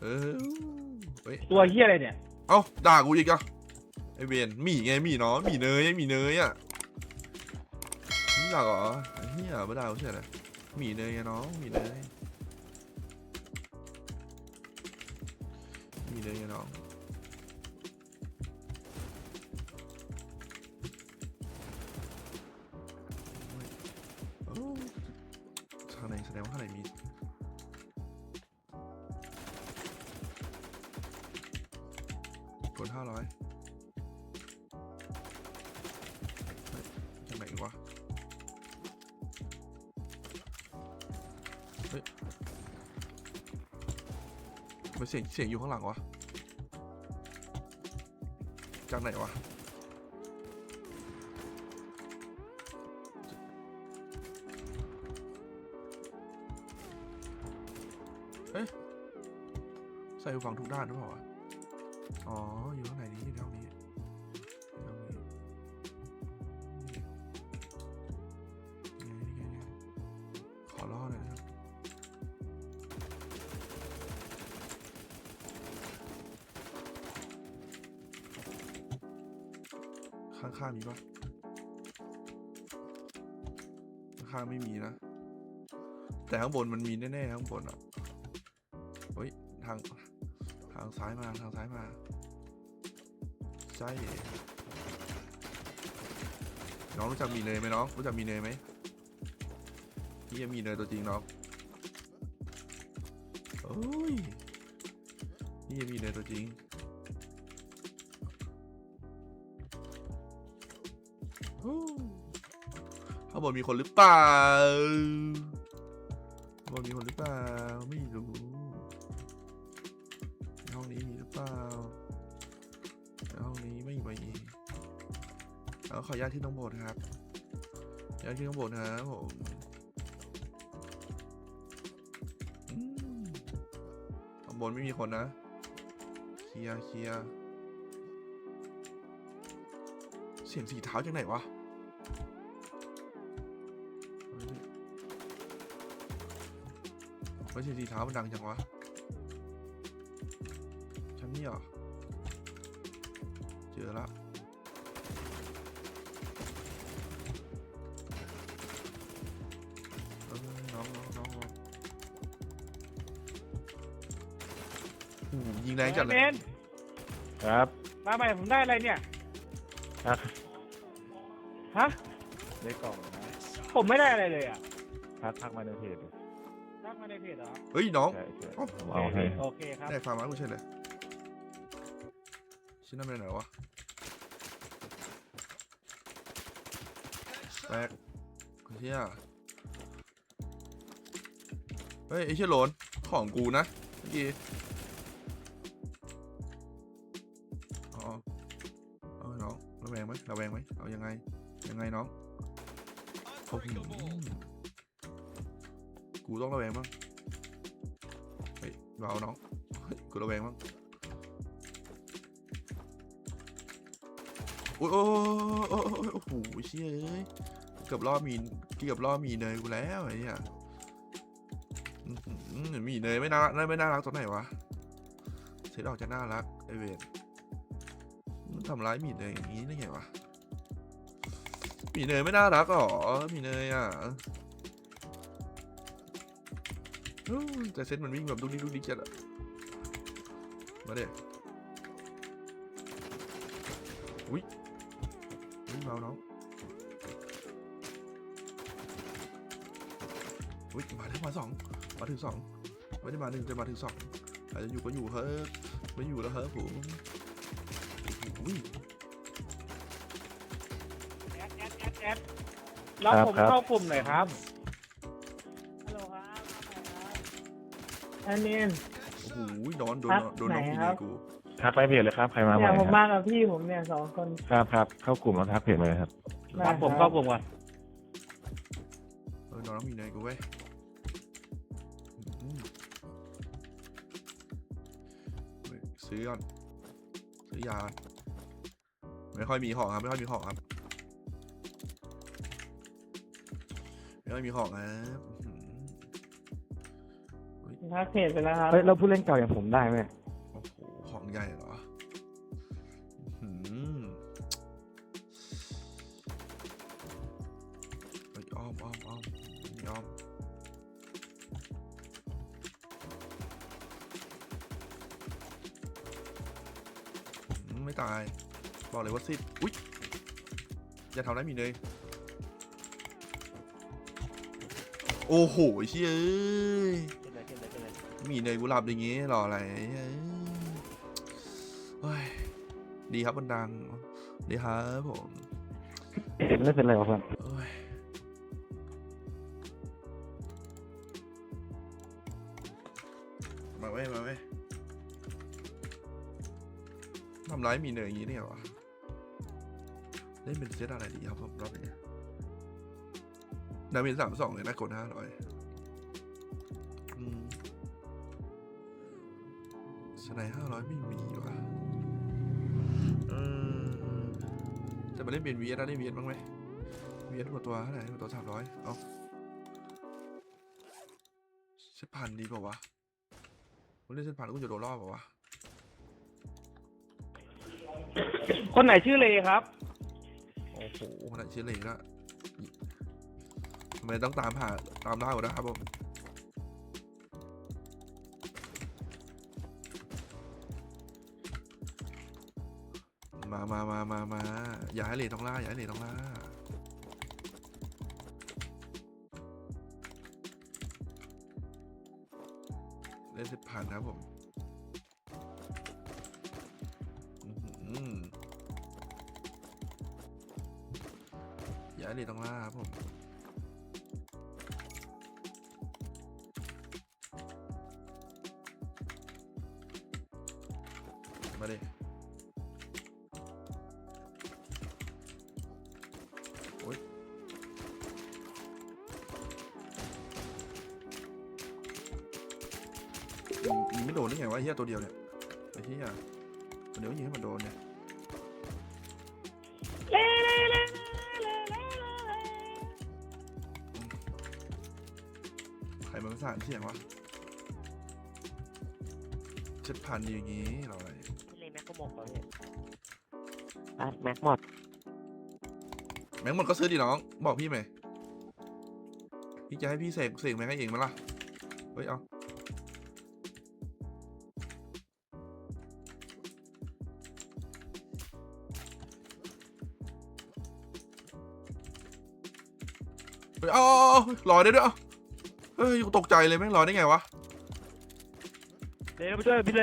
เออเฮ้ยตัวเฮียอะไรเนี่ย เอ้าด่ากูอีกอะไอเวนหมี่ไงหมี่เนาะหมี่เนยไอหมี่เนยอะนี่ด่าเหรอไอ้เฮียไม่ด่ากูใช่ไหมหมี่เนยไงน้องหมี่เนยหมี่เนยไงน้อง เสียงเสียงอยู่ข้างหลังวะ จากไหนวะ เอ๊ะใส่หูฟังทุกด้านหรือเปล่าวะ อ๋อ อยู่ข้างในนี้อยู่ในห้องนี้ ข้างๆมีปะข้างไม่มีนะ แต่ข้างบนมันมีแน่ๆข้างบนอะเฮ้ยทางทางซ้ายมาทางซ้ายมาใช่น้องรู้จักมีเนยไหมน้องรู้จักมีเนยไหมพี่ยังมีเนยตัวจริงน้องโอ้ยพี่ยังมีเนยตัวจริง ข้างบนมีคนหรือเปล่าข้างบนมีคนหรือเปล่า ไม่รู้ห้องนี้มีหรือเปล่าห้องนี้ไม่มีแล้วขออนุญาตที่น้องโบทครับอนุญาตที่น้องโบทนะครับผมอืมข้างบนไม่มีคนนะ เคลียร์เคลียร์เสียงสีเท้าจากไหนวะ เฮ้ยเสียงสีเท้ามันดังจังวะ ชั้นนี้เหรอ เจอละเอ้ยน้องน้องน้องน้องโอ้โหยิงแรงจัดเลเมยนครับ มาใหม่ผมได้อะไรเนี่ยครับ ฮะ ได้กล่องนะ ผมไม่ได้อะไรเลยอะ ทักทักมาในเพจ ทักมาในเพจเหรอเฮ้ยน้องใช่ใช่อ๋อผมเอาให้โอเคครับ ได้ฟาร์มากูใช่เลยชิ้นนั้นเป็นไหนวะแตกเฮียเฮ้ยไอ้เชี่ยโหลนของกูนะเมื่อกี้อ๋อเอาน้องระแวงไหมระแวงไหมเอายังไงยังไงน้องโอ้โห กูต้องระแวงบ้างเฮ้ยเบาน้องกูระแวงบ้างโอ้ยโอ้ยโอ้โหเชี่ยเอ้ยเกือบล่อมีเกือบล่อมีเนยกูแล้วไอ้เนี่ยมีเนยไม่น่าไม่น่ารักตรงไหนวะเซตออกจะน่ารักไอเวนมันทำร้ายมีเนยอย่างนี้ได้ไงวะมีเนยไม่น่ารักหรอมีเนยอะ แต่เซตมันวิ่งแบบดุกดิกดุกดิกจัดอะมาเด็อุ้ยอุ้ยเบาน้องอุ้ยมาได้มาสองมาถึงสองไม่ได้มาหนึ่งแต่มาถึงสองอาจจะอยู่ก็อยู่เฮ้ยไม่อยู่แล้วเฮ้ยผมอุ้ยแอดแอดแอดแอดรับผมเข้ากลุ่มหน่อยครับ อันนี้โอ้โหนอนโดนครับโดนน้องไหนพีครันีบกูทักไปเพจเลยครับใครมาใหเนี่ม่ยผมครับมากับพี่ผมเนี่ยสองคนครับครับเข้ากลุ่มแล้วทักเพจมาเลยครับรับผมเข้ากลุ่มก่อนเออนอนน้องพีนีกูเว้ยอืมเว้ยซื้อก่อนซื้อยาก่อนไม่ค่อยมีของครับไม่ค่อยมีของครับไม่ค่อยมีของครับ อื้อหือทักเพจไปแล้วครับเฮ้ยเราผู้เล่นเก่าอย่างผมได้ไหมโอ้โหของใหญ่เหรอหืมเฮ้ยอ้อมอ้อมอ้อมนี่อ้อมอืมไม่ตาย บอกเลยว่าสิอุ๊ยอย่าทำได้มีเลย โอ้โหเชี่ยเอ้ย มีเนยกุหลาบอย่างงี้รออะไรเอ้ยเฮ้ยดีครับคนดัง ดีครับผมเล่นเป็นอะไรวะเพื่อนเอ้ยมาเว้ยมาเว้ยทำร้ายมีเนยอย่างนี้ได้เหรอวะเล่นเป็นเซตอะไรดีครับผมรอบนี้ดาเมจสามสองเลยนะกดห้าร้อย สไนห้าร้อยไม่มีว่ะเออจะมาเล่นเป็นวีเอสได้เล่นวีเอสบ้างไหมวีเอสหัวตัวเท่าไหร่หัวตัวสามร้อยเอาเส้นพันดีกว่าวะกูเล่นเส้นพันแล้วกูจะโดนรอบเปล่าวะคนไหนชื่อเลครับ โอ้โหขนาดชื่อเลยก็ทำไมต้องตามหาตามล่าอยู่นะครับผม มามามามามาอย่าให้เหลต้องล่าอย่าให้เหลต้องล่าเล่นสิผ่านนะครับผมอย่าให้เหลต้องล่าครับผม ตัวเดียวเนี่ยไอ้เฮียตัวเดียวยิงให้มันโดนเนี่ยใครมันสารเสียงวะเช็ดผ่านดีอย่างงี้เราอะไรเลยแม็กก็หมดแล้วเนี่ยอะแม็กหมด แม็กหมดก็ซื้อดิน้อง บอกพี่ไหมพี่จะให้พี่เสกเสกแม็กให้เองไหมล่ะ เฮ้ยเอา ลอยได้ด้วยเอาเฮ้ยกูตกใจเลยแม่งลอยได้ไงวะเลไปด้วยพี่เล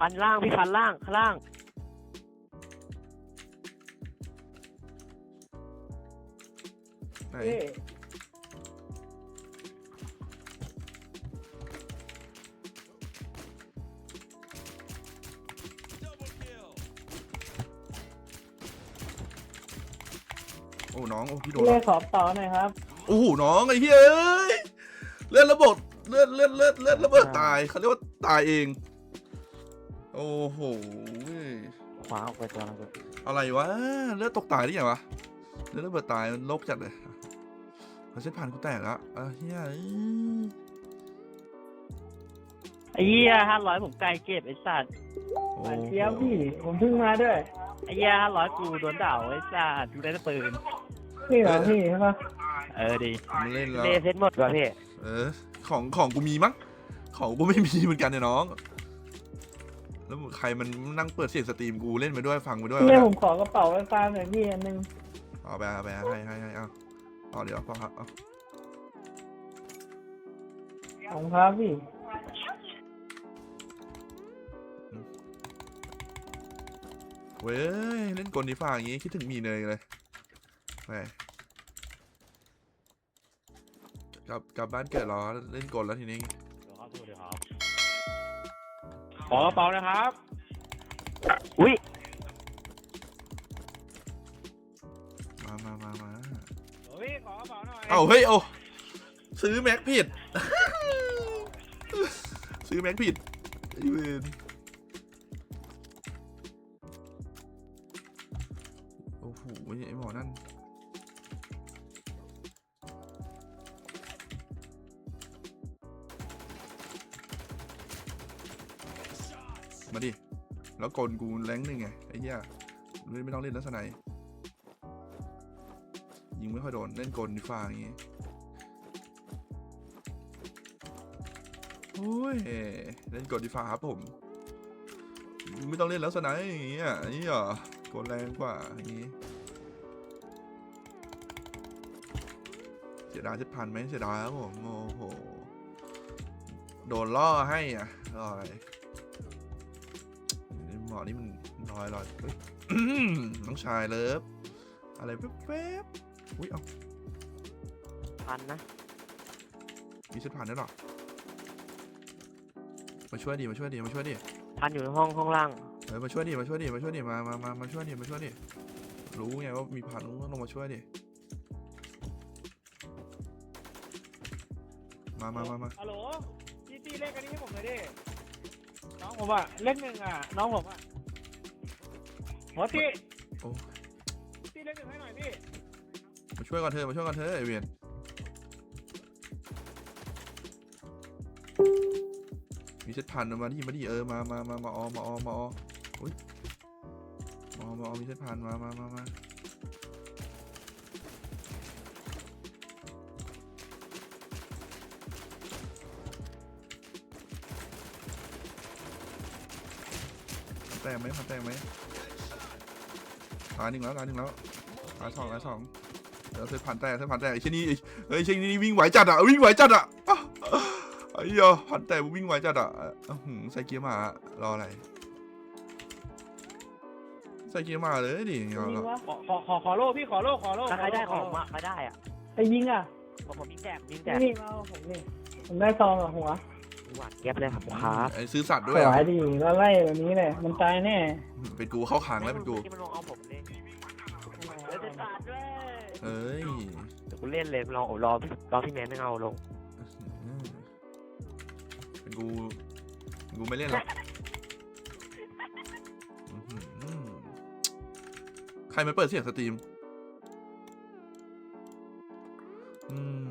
ฟันล่างพี่ฟันล่างข้างล่างไหนเอ๊ะโอ้น้องโอ้พี่โดนเลแล้วขอเป๋าหน่อยครับ โอ้โหน้องไอ้เฮ้ยเอ้ยเลือดระเบิดเลือดเลือดเลือดเลือดระเบิดตายเขาเรียกว่าตายเอง โอ้โหขวาออกไปตัวนึงอะไรวะเลือดตกตายได้ไงวะเลือดระเบิดตายมันโลกจัดเลยมันเส้นผ่านกูแตกแล้วอะเฮียเอ้ยไอ้เหี้ยห้าร้อยผมไกลเก็บไอ้สัตว์โอ้หวานโหเจี๊ยบพี่ ผมเพิ่งมาด้วย ไอ้เหี้ยห้าร้อยกูโดนด่าไอ้สัตว์ดูได้แต่ปืนนี่เหรอพี่ใช่ปะ เออดีมันเล่นแล้ว เลเซ็ตหมดว่ะพี่เออ ของของกูมีมั้ง ของกูไม่มีเหมือนกันเนี่ยน้อง แล้วใครมันนั่งเปิดเสียงสตรีมกูเล่นไปด้วยฟังไปด้วยเลวะขเนี่ยผมขอกระเป๋าไฟฟ้าหน่อยพี่อันหนึงเอาไปเอาไปให้ให้ให้เอาเอาเดี๋ยวพอครับเอาของครับพี่ เว้ยเล่นกลดีฝ่าอย่างงี้คิดถึงมีเนยเลยไป กลับกลับบ้านเกิดเหรอเล่นกลแล้วทีนี้ขอกระเป๋านะครับ อุ้ยมามามามาเฮ้ยขอกระเป๋าหน่อยเอาเฮ้ยเอาซื้อแม็กผิด ซื้อแม็กผิดไอ้เวน กลกูแรงหนึ่งไงไอ้เหี้ยไม่ไม่ต้องเล่นลักษณะยิงไม่ค่อยโดนเล่นกลดีฟ้าอย่างงี้โอ้ยเล่นกลดีฟ้าครับผม ไม่ต้องเล่นลักษณะอย่างงี้อะนี่เหรอกลแรงกว่าอย่างงี้เสียดายเจ็ดพันไหมเสียดายครับผมโอ้โหโดนล่อให้อะลอย อนี่มันลอยลอยเฮ้ยน้องชายเลิฟอะไรแป๊บๆอุ้ยเอาพันนะมีเส้นผ่านด้วยเหรอมาช่วยดิมาช่วยดิมาช่วยดิพันอยู่ในห้องห้องล่างเออมาช่วยดิมาช่วยดิมาช่วยดิมามามามาช่วยดิมาช่วยดิรู้ไงว่ามีผ่านต้องลงมาช่วยดิมามามามาฮัลโหลพี่ตีเลขอันนี้ให้ผมหน่อยดิ น้องผมอะ เลขหนึ่งอะ น้องผมอะ หัวตีโอ้ตีเลขหนึ่งให้หน่อยพี่ มาช่วยกันเธอะมาช่วยกันเธอะไอเวียนมีเซตพันมาดิมาดิเออมามามามาออมาออมาอออุ้ยมาออมาออมีเซตพันมามามามาแตกไหมพันแตกไหม ตายหนึ่งแล้วตายหนึ่งแล้วตายสองตายสองเดี๋ยวเส้นผ่านแตกเส้นผ่านแตกไอ้เช่นนี้เฮ้เช่นนี้วิ่งไหวจัดอะวิ่งไหวจัดอะอะไอ้เหี้ยผ่านแตกวิ่งไหวจัดอะหือใส่เกียร์มารออะไรใส่เกียร์มาเลยดิเอาละขอขอขอขอโลพี่ขอโลขอโล้ใครได้ของมาใครได้อะไอ้ยิงอะผมผมยิงแจกยิงแจกนี่มาเอาผมนี่ผมได้ซองอะหัว หวานเก็บเลยครับครับไอ้ซื้อสัตว์สด้วยอะวายดีแล้วไล่แบบนี้เลยมันตายแน่เป็นกูเข้าขังแล้วเป็นกู ที่มันลงเอาผมเลยแล้วจะตัดด้วยเอ้ยเดี๋ยวกูเล่นเลยรอรอรอพี่แมนไม่เอาลงอื้อหือเป็นกูเป็นกูไม่เล่นหรอกอื้อหือใครมาเปิดเสียงสตรีม อืม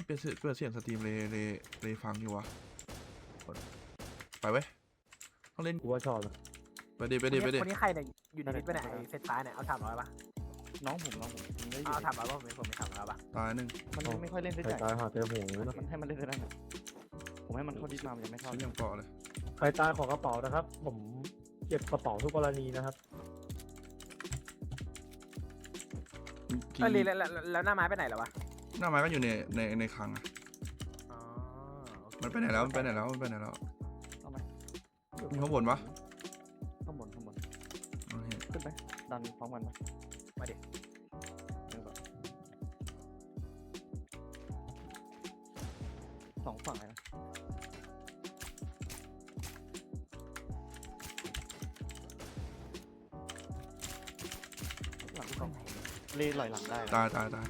ให้เปิดเสียงเปิดเสียงสตรีมเลยเลยเลยฟังอยู่วะกดไปเว้ยต้องเล่นกูว่าชอบนะไปดิไปดิไปดิคนนี้ใครเนี่ยอยู่ในลิสต์ไปไหนไอ้เซตซ้ายเนี่ยเอาสามร้อยป่ะน้องผมน้องผมผมได้อเอายู่สามร้อยป่ะผมไม่ผมไม่สามร้อยป่ะตายหนึ่งมันไม่ค่อยเล่นเส้นใหญ่ตายหาเจอหูนะมันให้มันเล่นเส้นนั้นผมให้มันเข้าดิสมามันยังไม่เข้าชิ้นยังเกาะเลยใครตายขอกระเป๋านะครับ ผมเก็บกระเป๋าทุกกรณีนะครับที่เออแล้วแล้วแล้วแล้วหน้าไม้ไปไหนแล้ววะ หน้าไม้ก็อยู่ในในในคลังอะอ๋อโอเคมันไปไหนแล้วมันไปไหนแล้วมันไปไหนแล้วเอาไหมมีข้างบนปะข้างบนข้างบนโอเคขึ้นไปดันพร้อมกันปะมาดิเดี๋ยวก่อนสองฝั่งเลยนะหลังที่สองเล่ลอยหลังได้นะตายตายตาย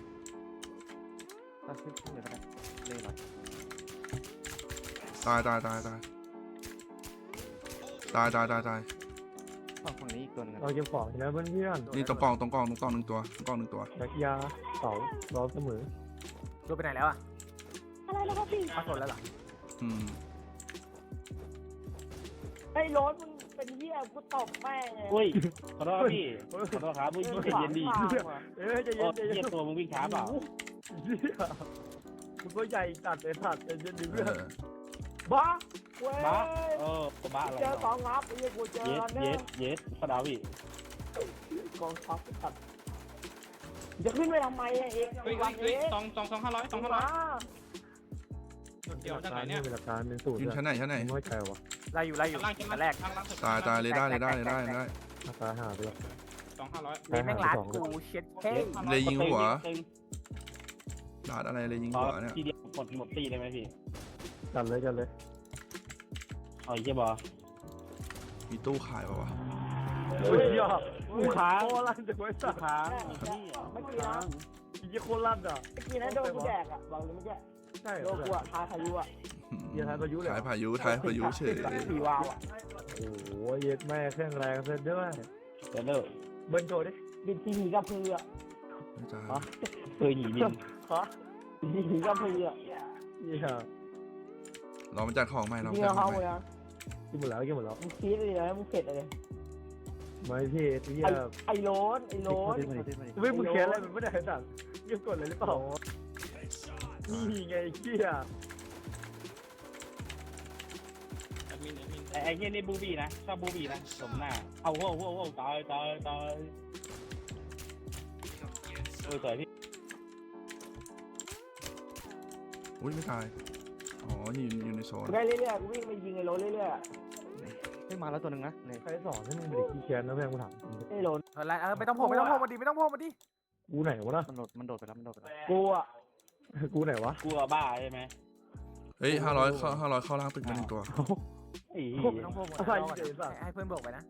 ตายตายตายตายตายตายตายตายฝั่งฝั่งนี้อีกตัวหนึงเราเก็บของแล้วเพื่อนนี่ตรงกล่องตรงกล่องตรงกล่องหนึ่งตัวตรงกล่องหนึ่งตัวๆยักยาเสารอเสมอดูไปไหนแล้วอะอะไรแล้วครับพี่มาสนแล้วเหรออืมไอ้รถมึงเป็นเหี้ยกูตบแม่งเลยอุ้ยขอโทษครับพี่ขอโทษครับมึงใจเย็นดีเอ้ยใจโอ้เย็นใจเหี้เย็ยนตัวมึงวิ่งช้าเปล่ามึงก็ใหญ่ตัดเลยตัดใจเย็นดิเอเพื่อนอ บ้าเว้ยบ้าเออบ้าอะไรเจอสอเนาะงงับไอ้เหี้ยกูเจอเย็ดเนี่เย็ยดเย็ดขอดาวพี่กองทัพตัดจะขึ้นไปทำไมอะเอกเฮ้ยวัเฮ้นยเฮ้ยนี้สองสองสองห้าร้อยสองห้าร้อยมาเดี๋ยวจากไหนเนี่ยหลักการเป็นสูตรยืนชั้นไหนชั้นไหน ไม่เข้าใจวะไล่อยู่ไล่อยู่ชั้นล่างชั้นอันล่าแรงกชั้นล่างสุดตายตายเลยได้เลยได้เลยได้เลยได้ ราคาหาไปแล้ว สองห้าร้อยเลยแม่งรัดกูเช็ดเท่เลยยิงหัวตึงดาดอะไรเลยยิงขอหัวเนี่ย ทีเดียวหมดหมดตีได้ไหมพี่ จัดเลยจัดเลยเอาอีกเจ้าบอมีตู้ขายปะวะเฮ้ยยอดลูกค้าโคลั่นจะไว้สัลูตกว์ค้าเมื่อกี้นะยี่โคลั่นอะเมื่อกี้นะโดนกูแดกอะบอกเลยเมื่อกี้ใช่โดนกูอะทาพายุอะเยี่ยทายพายุเลยขายพายุทายพายุเฉยสีวาวอะโอ้โหเย็ดแม่เครื่องแรงเส้นด้วยเดี๋ยวเลิกเบิ้ลโจดิบินทีหีกับพืออะไม่จ้าเคยหนีบินฮะบินทีหีกับพืออะเยี่ ยรอมันจัดของใหม่รอยิมันงจัดเอาของเขาใหม่เลยนะกินหมดแล้วกินหมดแล้วมึงคิดเลยนะมึงเข็ดเลยไม่พี่ไอ้เหี้ยไอ้ไอ้โรนไอ้โรน เว้ยมึงเขียนอะไรมันไม่ได้สั่งยิ่งกดเลยหรือเปล่านี่ไงไอ้เหี้ยแอดมินแอดมินไอ้ไอ้เงี้ยนี่บูบี้นะชอบบูบี้นะสมหน้าเอาโว้วโว้วโว้วตายตายตายโอ้ยสวยพี่อุ้ยไม่ตาย อ๋ออยู่อยู่ในโซนกูได้เรื่อยๆกูวิ่งไปยิงไอ้โรนเรื่อยไม่มาแล้วตัวหนึ่งนะใครสอนให้มึงเป็นเด็กขี้แค้นนะเพื่อนกูถามๆไอ้โรนเออไล่เออไม่ต้องโผล่ไม่ต้องโผล่มาดิไม่ต้องโผล่มาดิกูไหนวะนะมันโดดมันโดดไปแล้วมันโดดไปแล้วกูอะกูไหนวะกลัวบ้าใช่ไหมเฮ้ยห้าร้อยเข้าห้าร้อยเข้าล่างตึกมาหนึ่งตัว ไอ้ไม่ต้องโผล่มาอะไรรอก่อนเจ๋งสัสให้ให้เพื่อนบอกไปนะ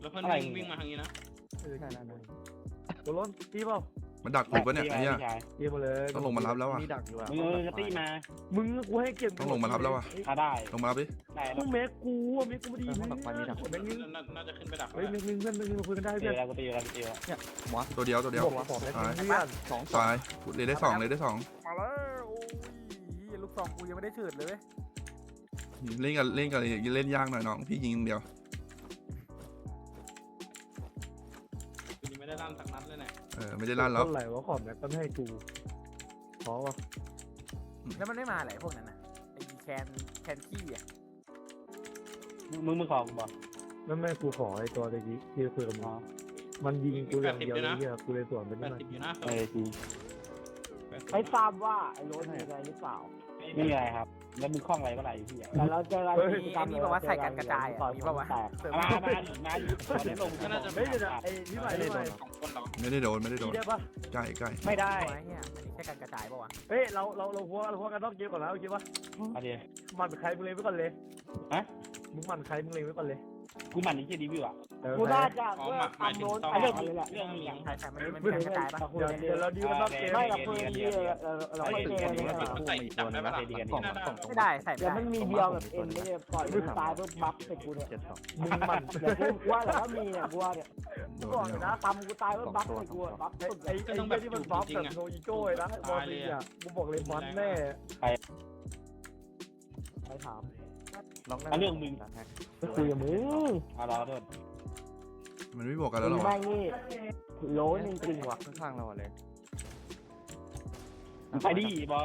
แล้วเพื่อนอะไรวิ่งวิ่งมาทางนี้นะใช่ใช่ใช่ตัวล้นตีเปล่า มันดักกูปะเนี่ยไอ้เหี้ย พี่ชายตีมาเลยต้องลงมารับแล้วอะ มีดักอยู่อะมึงเออกระตี้มามึงกูให้เก็บต้องลงมารับแล้วอะถ้าได้ลงมารับดิได้มึงแม็กกูอะแม็กกูไม่ดีนะแม็กนึงน่าน่าจะขึ้นไปดักเฮ้ยแม็กนึงเพื่อนแม็กนึงมาคุยกันได้ตีเพื่อนแล้วกูตีแล้วกูตีแล้วตัวเดียวตัวเดียวบอกบอกแม็กนึงเพื่อนสองตายกูเลยได้สองเลยได้สองมาแล้วโอ้ยลูกซองกูยังไม่ได้เฉิดเลยเว้ยเล่นกันเล่นกันเล่นยากหน่อยน้องพี่ยิงอย่างเดียว เลยเนี่ยเออไม่ได้ลั่นแล้วเท่าไหร่วะขอบแม็กก็ไม่ให้กูเพราะว่าแล้วมันไม่มาไหนพวกนั้นน่ะไอ้แคนแคนขี้อะมึงมึงขอกูบอกแม่แม่กูขอไอ้ตัวตะกี้ที่คุยกับมึงมันยิงกูอย่างเดียวเลยเนี่ยกูเลยสวนไปแปนิดดหน่อยสิบอยู่นะเออจริงให้ทราบว่าไอ้โรนมีอะไรหรือเปล่าไม่มีอะไรครับ แล้วมึงคล่องอะไรก็ไหนพี่อะแต่เราเจอกันมีไอ้นี่บอกว่าใส่กันกระจายอะมีบอกว่าแตกเสริมมา มาดิมาดิตอนนี้ลงก็น่าจะเฮ้ยเดี๋ยวนะไอ้พี่ใหม่พี่ใหม่สองคนเหรอไม่ได้โดนไม่ได้โดตีนได้ปะใกล้ใกล้ไม่ได้ไอ้เนี่ยอันนี้แค่การกระจายป่าวะเฮ้ยเราเราเราพัวเราพัวกันนอกเกมก่อนแล้วโอเคปะเอาดิมันใครมึงเลยไว้ก่อนเลยฮะมึงมันใครมึงเลยไว้ก่อนเลย กูหมั่นนี่แค่ดีวิวอะเออกูน่าจะอ๋อเมื่อหมายทำถึโดงนต้องไปเรื่องนี้แหละเรื่องนี้ยังใช่ใช่มันมันมีการกระจายป่ะเดี๋ยวเดี๋ยวเราดีกันนอกเกมไม่กับปืนที่เราเราไม่เจอมันเลยมันใส่จับได้ปะล่ะน่าได้ไม่ได้ใส่ไม่เดี๋ยวได้มันมีเดียวแบบเอ็นไม่ได้ปล่อยมึงตายเพิ่มบัฟใส่กูเนี่ยมึงมันเดี๋ยวกูว่าแล้วมีเนี่ยกูว่าเนี่ยโดกูบอกนเลยเดียวนะตำกูตายเพิ่มบัฟใส่กูบัฟไอ้สุดไอ้ไอ้เหี้ยที่มันบัฟแบบโนอีโก้นะบอลลีอะกูบอกเลยมันแน่ไปถาม เอาเรื่องมึงไปคุยกับมึงเอาเราโทษมันไม่บอกกันแล้วหรมึองวะแม่งนี่โลนจริงๆว่ะข้างเราเลยไปดิบอ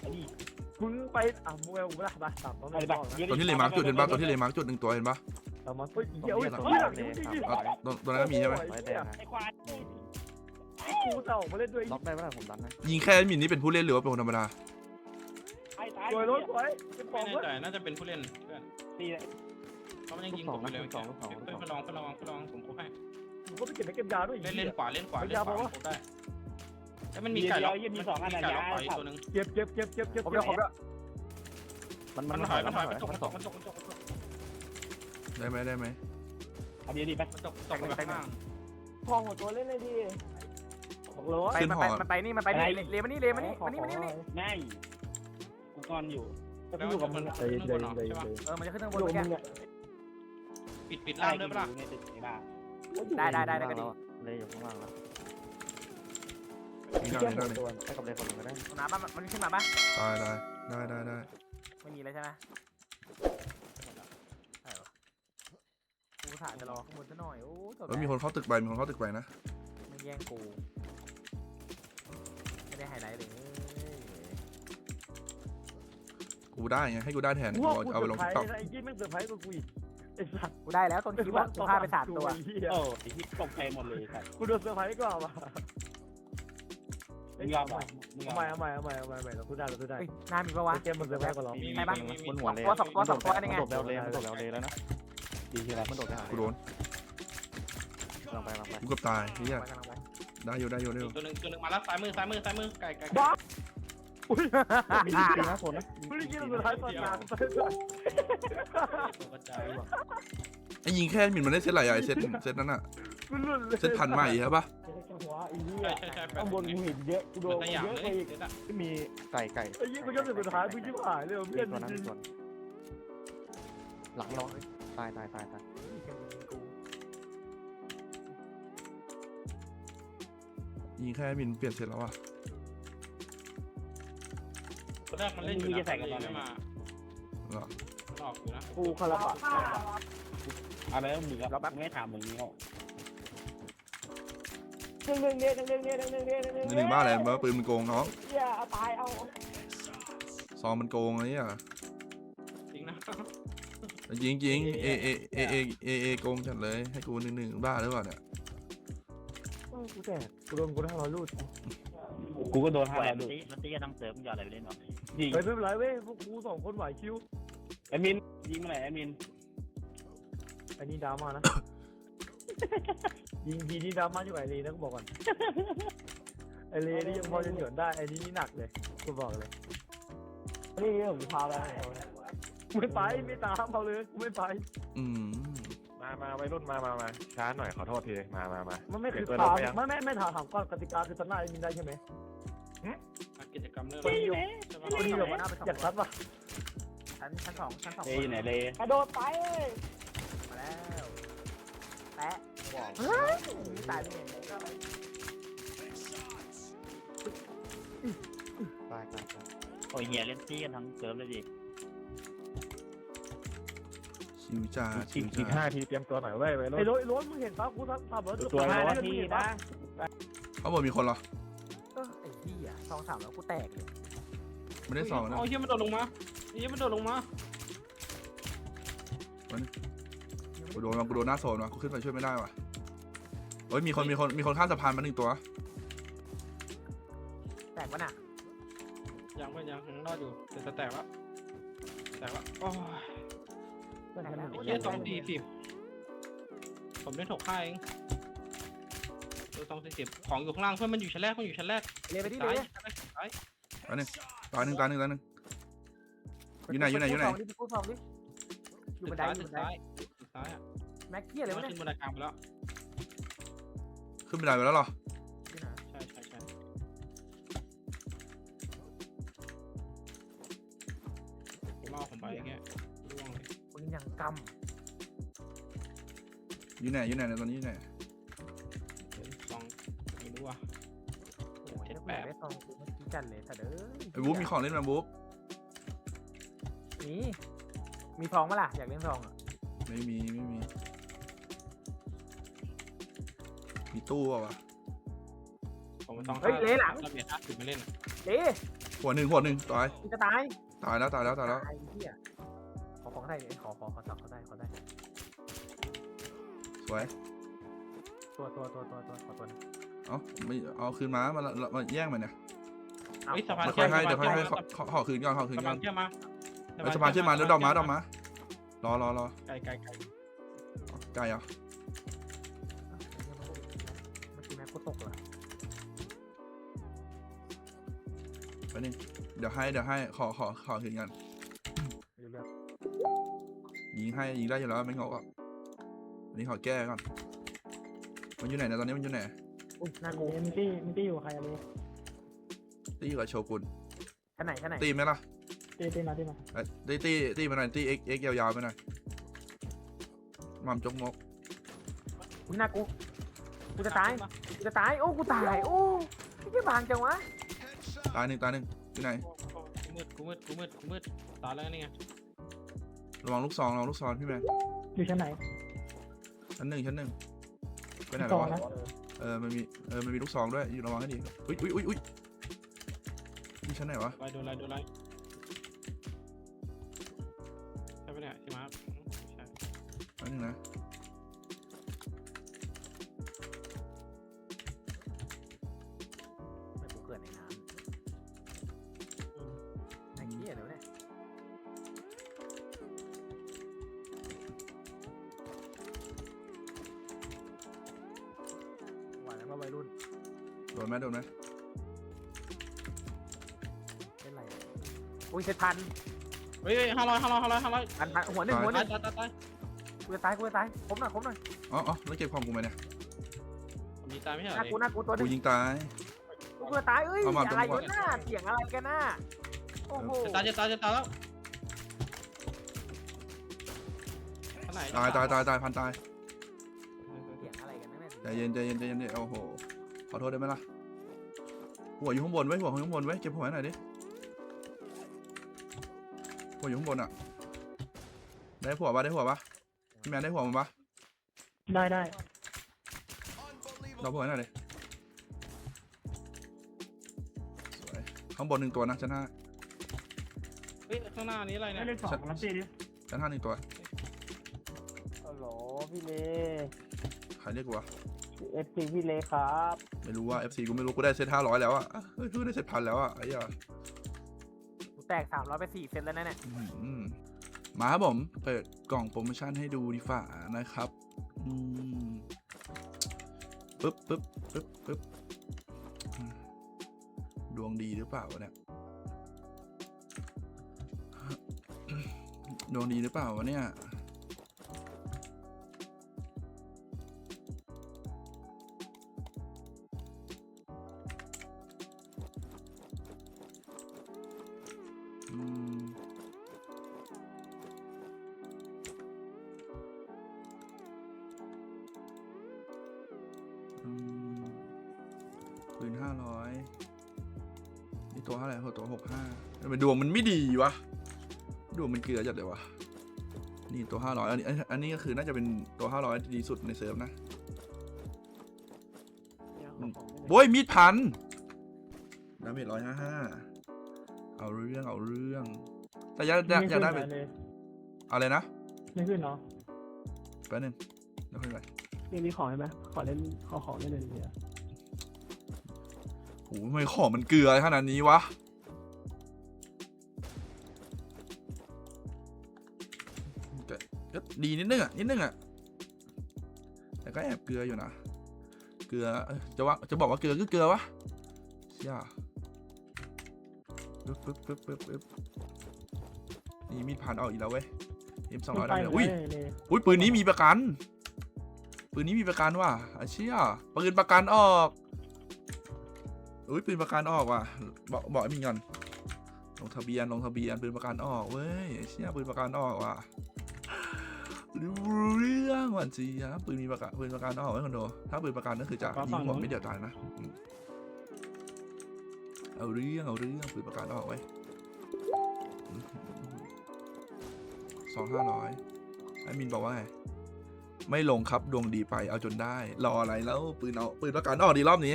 ไปดิมึงไปอะมึงเอากูละไปสามต้องไปไปไปบ้างนะตัวที่เลยมาร์กจุดเห็นปะตัวที่เลยมาร์กจุดหนึ่งตัวเห็นปะเอามาเฮ้ยเดี๋ยวเฮ้ยเดี๋ยวเดี๋ยวเดี๋ยวอะตัวตัวนั้นก็มีใช่ไหมไอ้เหี้ยไอ้ควายกูจะออกมาเล่นด้วยล็อกได้ปะล่ะผมดันนะยิงแค่มินนี่เป็นผู้เล่นหรือว่าเป็นคนธรรมดา ไอ้ตายโดยรถไว้เป็นปไม่องแน่เว้ยใจน่าจะเป็นผู้เล่นเพื่อนตีเขาไม่ยังยิงผมเลยเพื่อนเพื่อนลองเพื่อนลองเพื่อนลองผมคุให้มึงก็ไปเก็บในเก็บยาด้วยเล่นเล่นขวาเล่นขวาเล่นขวาได้แล้วมันมีไก่ล็อกมีไก่ล็อกขวาอีกตัวนึงเก็บเก็บเก็บเก็บเก็บผมเดี๋ยวผมเดี๋ยวมันมัมันนถอยมันถอยมัมันนตกมันมันตตกกมันตกมันตกได้ไหมได้ไหมเอาดีดีไปมันตกตกไปข้างพองหัวตัวเล่นเลยดิบอกเลยว่าไปมันไปมันไปนี่มันไปนี่เลมานี่เลมานี่มานี่มานี่มานี่ง่าย กูกอนอยู่จะอยู่กับมึงอะใจเย็นใจเย็นใจเย็นเออมันจะขึ้นทางอบนยู่กับเมื่อมึกี้งเนี่ยปิดปิดล่างด้วยปะล่ะในตึกไอ้บ้าได้ได้ได้ได้ก็ดี เลยอยู่ข้างล่างแล้วนี่ได้นี่ได้นี่ให้กับเลยคนหนึ่งก็ได้น้ำป่ะมันขึ้นมาป่ะตายได้ได้ได้ได้ไม่มีเลยใช่ไหมกูถ่ายจะรอข้างบนซะหน่อยโอ้แล้วมีคนเข้าตึกไปมีคนเข้าตึกไปนะไม่แย่งกูไม่ได้ไฮไลท์เลย กูได้ไงให้กูได้แทนกูกูว่าเอากูเอาไปเซลองร์ไพรติ๊กต็อกส์นะไอ้ยี่แม่งเซอร์ไพรส์กว่ากูอีกไอ้สัตว์กูได้แล้วต้นคลิปอะกูพาไปสามตัวเออไอ้ที่ตกใจหมดเลยครับกูโดนเซอร์ไพรส์กว่าว่ะมึงยอมป่ะมึงยอเอามใหม่เอาใหม่เอาใหม่เอาใหม่เราพูดได้เราพูดได้เฮ้ยหน้ามีปะวะ ไอ้เกมมันเซอร์ไพรส์กว่าเรามีไหนบ้างบนหัวเลยตัวสองตัวสองตัวนี่ไง มันโดดแบลเลยมันโดดแบลเลยแล้วนะดีใช่ไหมมันโดดไปหากูโดนลองไปลองไปกูเกับตายเฮียไปกันไปได้อยู่ได้อยู่ได้อยู่ตัวนึงตัวนึงมาแล้วซ้ายมือซ้ายมือซ้ายมือไก่ไก่ อุ้ยมีดีปีนะคนนะกูได้ยินเซอร์ไพรส์ตอนกลางกระจายไอ้ยิงแค่มินมันได้เซตอะไรอะไอ้เซตเซตนั้นอะกูหลุดเลยเซตพันใหม่ใช่ปะหัวไอ้เหี้ยใช่ใช่ใช่ข้างบนกูเห็นเยอะกูโดนเยอะไปอีกที่มีไก่ไก่ไอ้ยี่กูชอบสุดท้ายกูชิบหายเลยเพื่อนจริงหลังร้องตายตายตายตายยิงแค่มินเปลี่ยนเสร็จแล้วอะ แรกมันเล่นอยู่นะไม่มาเหรอมันออกอยู่นะกูคาราบะอะไรต้องมึงครับไม่ถามมึงนี่หนึ่งหนึ่งเนี่ยหนึ่งหนึ่งเนี่ยหนึ่งหนึ่งเนี่ยหนึ่งหนึ่งหนึ่งบ้าอะไรบ้าปืนมันโกงน้องอย่าเอาตายเอาซองมันโกงอะไรอะจริงนะจริงจริงเอเอเอเอเอเอโกงจัดเลยให้กูหนึ่งหนึ่งบ้าหรือเปล่าเนี่ยเออ กูแตกกูโดนกูได้ร้อยลูดกูก็โดนห้าแหวร้อนยดูตีมันตีกันทั้งเติมยอดอะไรไปเล่นหรอยิงเฮ้ยไม่เป็นไรเว้ยพวกกูสองคนไหวคิวแอดมินยิงมาไหนแอดมินอันนี้ดราม่านะ ยิงทีนี้ดราม่าอยู่ไอรีนะกูบอกก่อนไอรีนี่ยังพอจะหยวนได้ไอนี้นี่หนักเลยกูบอกเลยนี่ผมพาไปไม่ไปไม่ตามเอาเลยกูไม่ไปอืม มามาวัยรุ่นมามามาช้าหน่อยขอโทษทีมามามามันไม่คือเปลี่ยนถามตัวรถไปยังไม่ไม่ไม่ถามถามก่อนกติกาคือตอนหน้าไอ้มินได้ใช่ไหมกิจกรรมเริ่มคนเดียวใช่ปะคนเดียวมันอยากซัดป่ะชั้นชั้นสองชั้นสองเลอยู่ไหนเลกระโดดไปมาแล้วแปะเฮ้ยตายไปเองตายตายตายโอ้ยเฮียเล่นตีกันทั้งเติมเลยดิ ชิวจ้าชิอีกวอีกจ้าห้าทีเตรียมตัวหน่อยเว้ยวัยรุ่ไอ้นโรยโรยมึงเห็นปะกูทำทำรถตัวทำร้อนมึงทีเห็นนะปะเขาบอกมีคนเหรอเออไอ้ที่อะสองสามแล้วกูแตกเลยไม่ได้สองนะโอ้ยเหี้ยมันโดดลงมาเหี้ยมันโดดลงมากูโดนมากูโดนหน้าโซนว่ะกูขึ้นไปช่วยไม่ได้ว่ะเฮ้ยมีคนมีคนมีคนข้ามสะพานมาหนึ่งตัวแตกวะน่ะยังไม่ยังยังรอดอยู่แต่จะแตกแล้วแตกแล้วโอ้ย แตกแล้วไอ้เหี้ยสองสี่สิบผมเล่นหกค่าเองตัวสองสี่สิบของอยู่ข้างล่างเพื่อนมันอยู่ชั้นแรกมันอยู่ชั้นแรกเลยไปที่ซ้าเลยยชั้นแรกซ้ายตายหนึ่งตายหนึ่งตายหนึ่งตายหนึ่ง อยู่ไหนอยู่ไหนอยู่ไหน ดิกูสองดิอยู่บันไดอยู่ตึกบันไดซ้ายตึกซ้ายอะแม็กเกี้ยเลยวะมันเนี่ยขึ้นบันไดกลางไปแล้วขึ้นไปได้ไปแล้วเหรอที่ไหนใช่ใช่ใช่ผมเอาผมไปอย่างเงี้ยร่วงเลย มึงยังกอยู่ไหนอยู่ไหนเนี่ยตอนนี้อยู่ไหนเดี๋ยวสองไม่รู้อะำโอ้ยเจ็ดถ้ากูแปอยาดกได้ซองกูไม่ชี้จันเลยถ้าเด้อไอ้บุ๊บมีของเล่นไหมบุ๊บมีมีทองมาล่ะอยากเล่นทองอะไม่มีไม่มี มีตู้เปล่าวะผมมาสองเฮ้ยเละหลังระเบียดห้าสิบมาเล่นเละหัวหนึ่งหัวหนึ่งตายกูจะตายตายแล้วตายแล้วตายแล้ว ไอ้เหี้ยขอของได้ขอขอขอสับเขา วยตัวตัวตัวตัวตัวขอตัวนะเอาไม่เอาคืนมามามามาแย่งมันเนี่ยเอาเฮ้ยสะพานเดี๋ยวเชื่ค่ออยมให้เดี๋ยวค่อยให้สะขอขอขอคืนก่อนขอคืนก่พาอนนเชื่อมมาเออสะพานเชื่อมมาแล้วดอกม้าดอกม้ารอรอรอไกลไกลไกลไกลเหรอะเมื่อกี้แม็กกูตกเลยไปนึงเดี๋ยวให้เดี๋ยวให้ขอขอขอคืนกันไม่รู้เรื่องยิงให้ยิงได้อยู่แล้วไม่งกอะ อันนี้ขอแก้ก่อน มันอยู่ไหนนะตอนนี้มันอยู่ไหนอุ้ยน่ากลัวมินตี้มินตี้อยู่ใครอะไรตีกับโชกุนชั้นไหนชั้นไหนตีไหมล่ะตีตีมาตีมาเอ้ยตีตีตีมาหน่อยตีเอ็กเอ็กยาวๆไปหน่อยมัมจกมกอุ้ยน่ากลัวกูจะตายกูจะตายโอ้กูตายโอ้ไม่ใช่บางจังวะตายหนึ่งตายหนึ่งอยู่ไหนกูมืดกูมืดกูมืดกูมืดตายแล้วนี่ไงระวังลูกซองระวังลูกซองพี่แมนอยู่ชั้นไหน ชั้นหนึ่งชั้นหนึ่งไปไหนสแล้วองวะนะเออมันมีเออมันมีลูกซองด้วยอยู่ระวังให้ดีอุ้ยอุ้ยอุ้ยอุ้ยนี่ชั้นไหนวะไปดูอะไรดูอะไรใช่ปะเนี่ยใช่ไหมครับใช่อันนึงนะ นไหมโดนไหมเป็นไรอะอุ้ยเจ็ดพันเฮ้ยห้าร้อยห้าร้อยห้าร้อยห้าร้อยพันพันหัวหนึ่งหัวหตานึ่ยงตายตายตายกูจะตายกูจะตายครบหน่อยครบหน่อยอ๋ออ๋อแล้วเก็บของกูไหมเนี่ยผมมีตายไม่ใช่เหรหน้าอกูหน้ากูตัวหกูนึ่งยิงตาย กูจะตายเอ้ยเอามาอะไรตรงก่กัอนนหน้าเสียงอะไรกันหน้าโอ้โหจะตายจะตายจะตายแล้วข้างไหนตายตายตายตายพันตายเสียงอะไรกันนะเนี่ยใจเย็นใจเย็นใจเย็นดิโอ้โหขอโทษได้ไหมล่ะ หัวอยู่ข้างบนไว้ยหัวอยู่ข้างบนไว้ยเก็บหัวให้หน่อยดิหัวอยู่ข้างบนอะ ได้หัวปะได้หัวปะพี่แมนได้หัวมันปะได้ได้เราหัวหน่อยเลยสวยข้างบนหนึ่งตัวนะชั้นห้าเฮ้ยข้างหน้านี้อะไรไม่เนี่ยได้สองรับตีดิชั้นห้าหนึ่งตัวฮัลโหลพี่เลใครเรียกกูวะ เอฟซีพี่เลครับไม่รู้ว่า FC กูไม่รู้กูได้เซตห้าร้อยแล้วอะเฮ้ยกูได้เซตพันแล้วอะไอ้เหี้ยกูแตกสามร้อยไปสี่เซนแล้วนะเนี่ยอืมมาครับผมเปิดกล่องโปรโมชั่นให้ดูดีฝ่านะครับอืมปึ๊บปึ๊บปึ๊บปึ๊บอืมดวงดีหรือเปล่าวะเนี่ย ดวงดีหรือเปล่าวะเนี่ย ห้าร้อยนี่ตัวเท่าไหร่ตัวหกห้าทำไมดวงมันไม่ดีวะ ดวงมันเกลือจัดเลยวะ นี่ตัวห้าร้อยอันนี้อันอันนี้ก็คือน่าจะเป็นตัวห้าร้อยที่ดีสุดในเซิร์ฟนะโว้ยมีดพันดาเมจร้อยห้าห้าเอาเรื่องเอาเรื่อง แต่อยาอยาอยากได้เป็นเลยอะไรนะ ไม่ขึ้นเนาะแป๊บนึงเดี๋ยวค่อยไปนี่มีของใช่ไหมขอเล่นขอของเล่นเลยเนี่ย โหทำไมของมันเกลือขนาดนี้วะก็ก็ดีนิดนึงอะ นิดนึงอะ แต่ก็แอบเกลืออยู่นะ เกลือเอ้ยจะว่า จะบอกว่าเกลือก็เกลือวะเชี่ยปึ๊บปึ๊บปึ๊บปึ๊บปึ๊บนี่มีดพันออกอีกแล้วเว้ยเอ็มสองร้อยไปได้เลยอุ้ยเลยอุ้ยปืนนี้มีประกัน ปืนนี้มีประกันว่ะไอ้เชี่ยปืนประกันออก อุ้ยปืนประกันออกว่ะบอกบอกไอ้มินก่อนลงทะเบียนลงทะเบียนปืนประกันออกเว้ยไอ้เชี่ยปืนประกันออกว่ะรู้เรื่องหวันจีฮะปืนมีประกันปืนประกันออกไว้คอนโดถ้าปืนประกันก็คือจะยิงหัวไม่เดียวตายนะอืมเอาเรื่องเอาเรื่องปืนประกันออกไว้สองห้าร้อยไอ้มินบอกว่าไงไม่ลงครับดวงดีไปเอาจนได้ รออะไรแล้วปืนเอาปืนประกันออกดีรอบนี้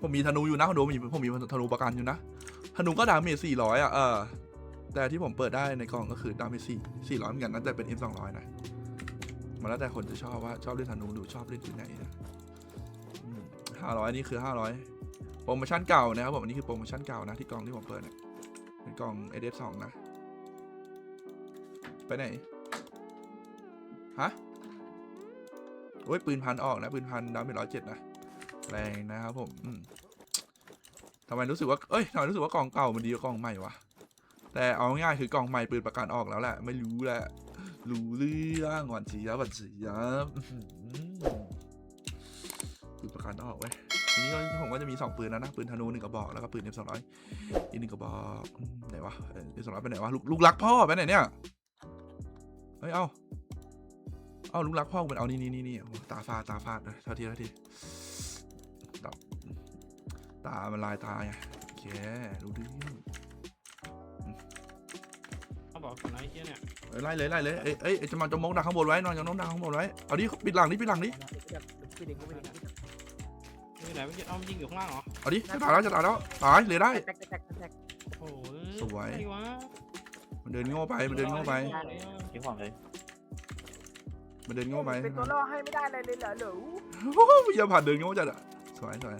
ผมมีธนูอยู่นะคุณดูผมมีผมมีธนูประกันอยู่นะธนูก็ดาเมจสี่ร้อยอะเออแต่ที่ผมเปิดได้ในกล่องก็คือดาเมจสี่สี่ร้อยเหมือนกันนะแต่เป็น M สองร้อยนะมันแล้วแต่คนจะชอบว่าชอบเล่นธนูหรือชอบเล่นที่ไหนนะห้าร้อยนี่คือห้าร้อยโปรโมชั่นเก่านะครับผมอันนี้คือโปรโมชั่นเก่านะที่กล่องที่ผมเปิดเนี่ยเป็นกล่อง s อสองนะ ไปไหนฮะโอ้ยปืนพันออกนะปืนพันดาวเป็นร้อยเจ็ดนะ แรงนะครับผมทำไมรู้สึกว่า เอ้ยทำไมรู้สึกว่ากล่องเก่ามันดีกว่ากล่องใหม่วะ แต่เอาง่ายคือกล่องใหม่ปืนประกันออกแล้วแหละ ไม่รู้แหละ รู้เรื่องหวันจีครับหวันจีครับอื้อหือปืนประกันออกเว้ยทีนี้ผมก็จะมีสองปืนแล้วนะ ปืนธนูหนึ่งกระบอก แล้วก็ปืน M200 อีกหนึ่งกระบอกไหนวะเอ็มสองร้อยไปไหนวะ ลูกลูกรักพ่อไปไหนเนี่ย เฮ้ย เอาเอาลูกรักพ่อกูเป็นเอานี่นี่นี่ตาฟาดตาฟาดเลยเท่าทีเท่าทีามันลายตาไงโอเครู้เรื่องเขาบอกก่อนนะไอ้เหี้ยเนี่ยเอ้ยไล่เลยไล่เลยเอ้ยเอ้ยจะมาจะมองดักข้างบนไว้นอนจะน้องดักข้างบนไว้เอาดิปิดหลังดิปิดหลังดิปิดเองกูปิดเองอยู่ไหนเมื่อกี้เอามันยิงอยู่ข้างล่างเหรอเอาดิจะตายแล้วจะตายแล้วตายเลยได้แตกแตกแตกแตกโอ้ยสวยอะไรวะมันเดินโง่ไปมันเดินโง่ไปทิ้งของเลยมันเดินโง่ไปเป็นตัวล่อให้ไม่ได้อะไรเลยเหรอหรือโอ้โหอย่าผ่านเดินโง่จัดอะสวยสวย